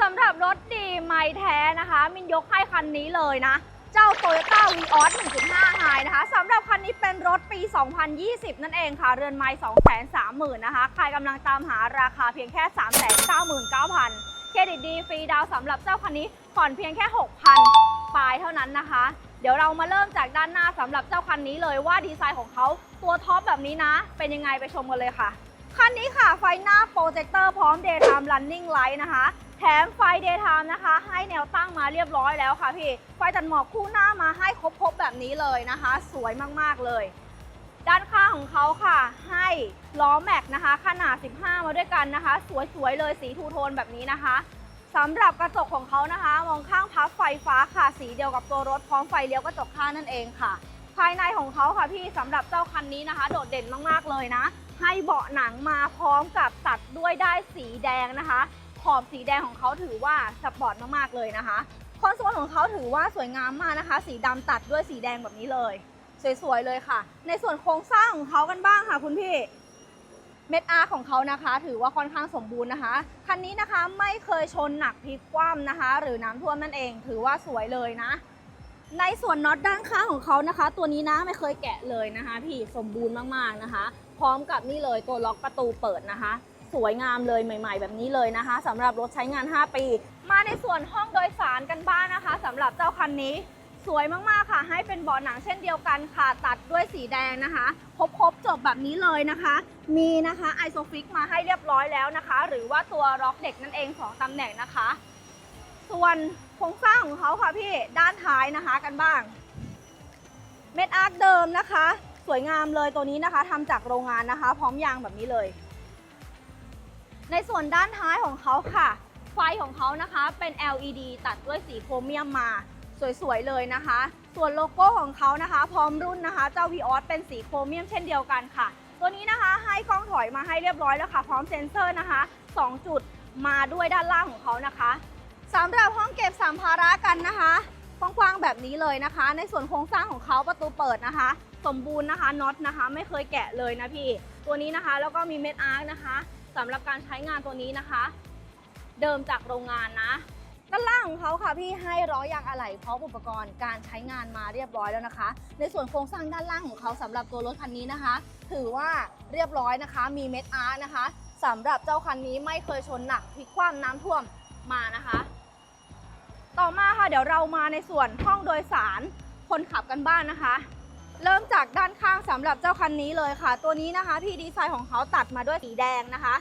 สำหรับรถดีไม่แท้นะคะ มินยกให้คันนี้เลยนะ เจ้า Toyota Vios 1.5 High นะคะสำหรับคันนี้เป็นรถปี 2020 นั่นเองค่ะ เรือนไม้230,000นะคะ ใครกำลังตามหาราคาเพียงแค่ 399,000 เครดิตดีฟรีดาวสำหรับเจ้าคันนี้ผ่อนเพียงแค่ 6,000 ปลายเท่านั้นนะคะ เดี๋ยวเรามาเริ่มจากด้านหน้าสำหรับเจ้าคันนี้เลยว่าดีไซน์ของเขาตัวท็อปแบบนี้นะ เป็นยังไงไปชมกันเลยค่ะคันนี้ค่ะไฟหน้าโปรเจคเตอร์พร้อม Daytime Running Light นะคะ ถมไฟ Daytime นะคะ ให้แนวตั้งมาเรียบร้อยแล้วค่ะพี่ ไฟตัดหมอกคู่หน้ามาให้ครบๆแบบนี้เลยนะคะ สวยมากๆเลย ด้านข้างของเขาค่ะ ให้ล้อแม็กนะคะ ขนาด 15 มาด้วยกันนะคะ สวยๆเลยสีทูโทนแบบนี้นะคะสำหรับกระจกของเขานะคะ มองข้างพับไฟฟ้าค่ะสีเดียวกับตัวรถพร้อมไฟเลี้ยวกระจกข้างนั่นเองค่ะ ภายในของเขาค่ะพี่สำหรับเจ้าคันนี้นะคะ โดดเด่นมากๆเลยนะ ให้เบาะหนังมาพร้อมกับตัดด้วยได้สีแดงนะคะ ขอบสีแดงของเขาถือว่าสปอร์ตมากๆเลยนะคะคอนโซลของเขาถือว่าสวยงามมากนะคะ สีดำตัดด้วยสีแดงแบบนี้เลย สวยๆเลยค่ะ ในส่วนโครงสร้างของเขากันบ้างค่ะ คุณพี่เม็ดอาร์ของเขานะคะ ถือว่าค่อนข้างสมบูรณ์นะคะคันนี้นะคะไม่เคยชนหนักพลิกคว่ำนะคะ หรือน้ำท่วมนั่นเอง ถือว่าสวยเลยนะ ในส่วนน็อตด้านข้างของเขานะคะ ตัวนี้นะไม่เคยแกะเลยนะคะ พี่สมบูรณ์มากๆนะคะ พร้อมกับนี่เลยตัวล็อกประตูเปิดนะคะ สวยงามเลยใหม่ ๆ แบบนี้เลยนะคะสำหรับรถใช้งาน 5 ปี มาในส่วนห้องโดยสารกันบ้างนะคะสำหรับเจ้าคันนี้ สวยมากๆค่ะ ให้เป็นเบาะหนังเช่นเดียวกันค่ะ ตัดด้วยสีแดงนะคะ ครบๆจบแบบนี้เลยนะคะ มีนะคะไอโซฟิกมาให้เรียบร้อยแล้วนะคะ หรือว่าตัวล็อกเด็กนั่นเอง2ตำแหน่งนะคะ ส่วนโครงสร้างของเขาค่ะพี่ด้านท้ายนะคะกันบ้าง เม็ดอาร์คเดิมนะคะ สวยงามเลยตัวนี้นะคะทำจากโรงงานนะคะ พร้อมยางแบบนี้เลย ในส่วนด้านท้ายของเขาค่ะ ไฟของเขานะคะเป็น LED ตัดด้วยสีโครเมียมมา สวยๆเลยนะคะ ส่วนโลโก้ของเขานะคะ พร้อมรุ่นนะคะเจ้า v ีออสเป็นสีโครเมียมเช่นเดียวกันค่ะ ตัวนี้นะคะให้กล้องถอยมาให้เรียบร้อยแล้วค่ะ พร้อมเซ็นเซอร์นะคะ 2 จุดมาด้วยด้านล่างของเขานะคะสำหรับห้องเก็บสัมภาระกันนะคะกว้างๆแบบนี้เลยนะคะ ในส่วนโครงสร้างของเขาประตูเปิดนะคะ สมบูรณ์นะคะน็อตนะคะ ไม่เคยแกะเลยนะพี่ ตัวนี้นะคะแล้วก็มีเม็ดอาร์คนะคะ สำหรับการใช้งานตัวนี้นะคะ เดิมจากโรงงานนะด้านล่างของเขาค่ะพี่ให้ล้อยางอะไหล่พร้อมอุปกรณ์การใช้งานมาเรียบร้อยแล้วนะคะ ในส่วนโครงสร้างด้านล่างของเขาสำหรับตัวรถคันนี้นะคะ ถือว่าเรียบร้อยนะคะ มีเม็ดอาร์นะคะสำหรับเจ้าคันนี้ไม่เคยชนหนักพลิกคว่ำน้ำท่วมมานะคะ ต่อมาค่ะเดี๋ยวเรามาในส่วนห้องโดยสารคนขับกันบ้านนะคะ เริ่มจากด้านข้างสำหรับเจ้าคันนี้เลยค่ะ ตัวนี้นะคะที่ดีไซน์ของเขาตัดมาด้วยสีแดงนะคะ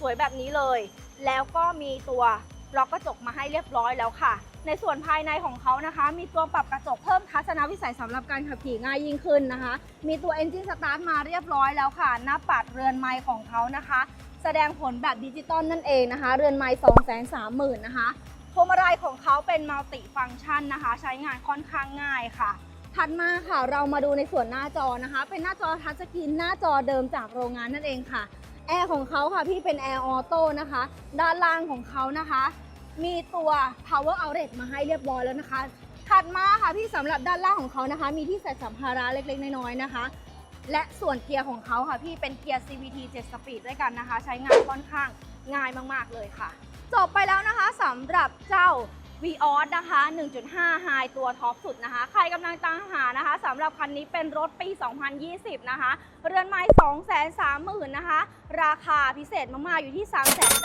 สวยๆแบบนี้เลย แล้วก็มีตัวล็อกกระจกมาให้เรียบร้อยแล้วค่ะ ในส่วนภายในของเขานะคะ มีตัวปรับกระจกเพิ่มทัศนวิสัยสำหรับการขับขี่ง่ายยิ่งขึ้นนะคะ มีตัว Engine Start มาเรียบร้อยแล้วค่ะ หน้าปัดเรือนไม้ของเขานะคะ แสดงผลแบบดิจิตอลนั่นเองนะคะ เรือนไม้2 3 0 0 0 0นะคะพวงมาลัยของเขาเป็นมัลติฟังก์ชันนะคะ ใช้งานค่อนข้างง่ายค่ะ ถัดมาค่ะเรามาดูในส่วนหน้าจอนะคะ เป็นหน้าจอทัชสกรีนหน้าจอเดิมจากโรงงานนั่นเองค่ะแอร์ของเขาค่ะพี่เป็นแอร์ออโต้นะคะ ด้านล่างของเขานะคะ มีตัว power outlet มาให้เรียบร้อยแล้วนะคะ ถัดมาค่ะพี่สำหรับด้านล่างของเขานะคะ มีที่ใส่สัมภาระเล็กๆ น้อยๆนะคะ และส่วนเกียร์ของเขาค่ะพี่เป็นเกียร์ CVT 7 Speed ด้วยกันนะคะ ใช้งานค่อนข้างง่ายมากๆเลยค่ะ จบไปแล้วนะคะสำหรับเจ้า v ีออสนะคะ 1.5 High ตัวท็อปสุดนะคะ ใครกำลังตามหานะคะสำหรับคันนี้เป็นรถปี 2020 นะคะ เรือนไม้230,000นะคะ ราคาพิเศษมากๆ อยู่ที่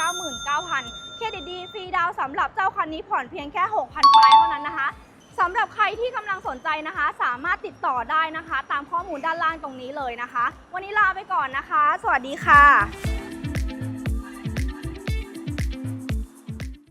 399,000 เครดิตดีฟรีดาวสำหรับเจ้าคันนี้ผ่อนเพียงแค่ 6,000ปลายเท่านั้นนะคะสำหรับใครที่กำลังสนใจนะคะ สามารถติดต่อได้นะคะ ตามข้อมูลด้านล่างตรงนี้เลยนะคะ วันนี้ลาไปก่อนนะคะ สวัสดีค่ะ